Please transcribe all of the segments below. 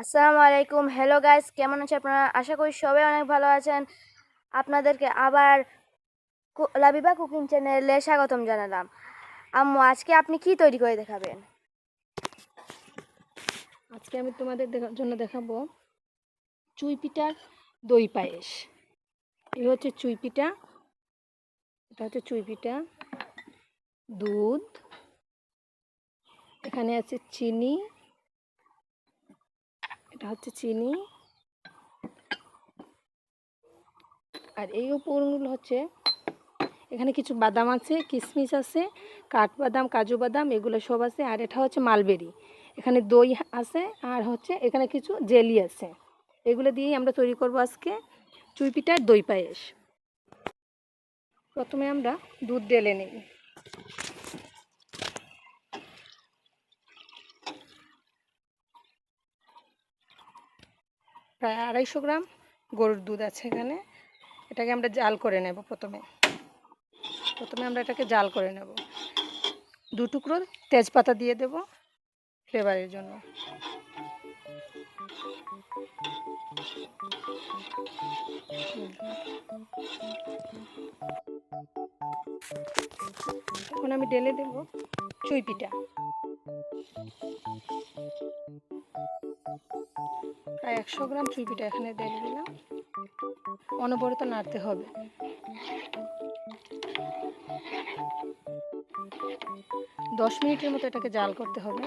আসসালামু আলাইকুম। Hello guys কেমন আছে আপনারা? আশা করি সবাই অনেক ভালো আছেন। আপনাদেরকে আবার লাবিবা কুকিং চ্যানেলে স্বাগতম জানালাম। আম্মু, আজকে আপনি কি তৈরি করে দেখাবেন? আজকে আমি তোমাদের জন্য দেখাবো চুই পিঠার দই পায়েস। এই হচ্ছে চুই পিঠা, এটা হচ্ছে চুই পিঠা, দুধ, এখানে আছে চিনি এটা হচ্ছে চিনি। আর এই উপকরণগুলো হচ্ছে, এখানে কিছু বাদাম আছে কিশমিশ আছে, কাঠবাদাম, কাজু বাদাম, এগুলো সব আছে, আর এটা হচ্ছে মালবেরি। এখানে দই আছে, আর হচ্ছে এখানে কিছু জেলি আছে। এগুলো দিয়েই আমরা তৈরি করব আজকে চুই পিঠার দই পায়েস। প্রথমে আমরা দুধ ঢেলে নিই। প্রায় আড়াইশো গ্রাম গরুর দুধ আছে এখানে। এটাকে আমরা জাল করে নেব প্রথমে। প্রথমে আমরা এটাকে জাল করে নেব। দু টুকরো তেজপাতা দিয়ে দেব ফ্লেভারের জন্য। এখন আমি ঢেলে দেব চুই পিঠা প্রায় একশো গ্রাম চুই এখানে ঢেলে দিলাম। অনবরত নাড়তে হবে। দশ মিনিটের মতো এটাকে জাল করতে হবে।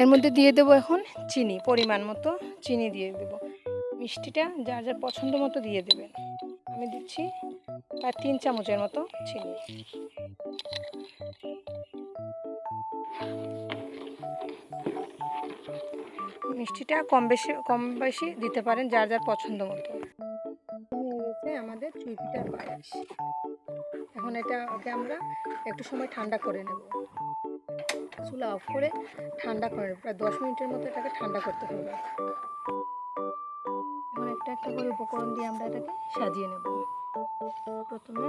এর মধ্যে দিয়ে দেবো এখন চিনি, পরিমাণ মতো চিনি দিয়ে দেব। মিষ্টিটা যার যার পছন্দ মতো দিয়ে দেবেন। আমি দিচ্ছি প্রায় তিন চামচের মতো চিনি। মিষ্টিটা কম বেশি কম বেশি দিতে পারেন যার যার পছন্দ মতো। আমাদের চুই পিঠার পায়েস। এখন এটা ওকে আমরা একটু সময় ঠান্ডা করে নেব। চুলা অফ করে ঠান্ডা করে নেব। প্রায় দশ মিনিটের মতো এটাকে ঠান্ডা করতে হবে। এখন একটা একটা করে উপকরণ দিয়ে আমরা এটাকে সাজিয়ে নেব। প্রথমে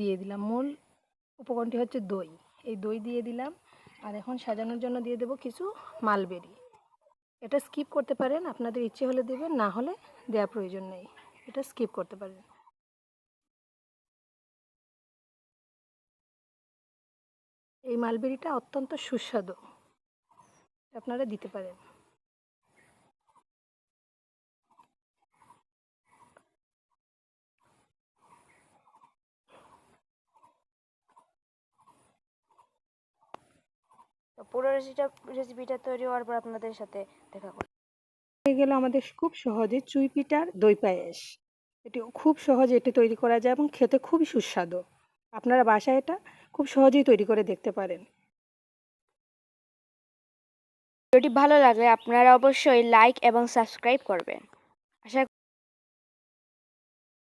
দিয়ে দিলাম। মূল উপকরণটি হচ্ছে দই। এই দই দিয়ে দিলাম। আর এখন সাজানোর জন্য দিয়ে দেবো কিছু মালবেরি। এটা স্কিপ করতে পারেন, আপনাদের ইচ্ছে হলে দেবেন, না হলে দেওয়া প্রয়োজন নেই। এটা স্কিপ করতে পারেন। এই মালবেরিটা অত্যন্ত সুস্বাদু। আপনারা দিতে পারেন। পুরো রেসিপিটা রেসিপিটা তৈরি হওয়ার পর আপনাদের সাথে দেখা করব। হয়ে গেল আমাদের খুব সহজে চুই পিঠার দই পায়েস। এটি খুব সহজে এটি তৈরি করা যায় এবং খেতে খুবই সুস্বাদু। আপনারা বাসায় এটা খুব সহজেই তৈরি করে দেখতে পারেন। ভিডিওটি ভালো লাগলে আপনারা অবশ্যই লাইক এবং সাবস্ক্রাইব করবেন। আশা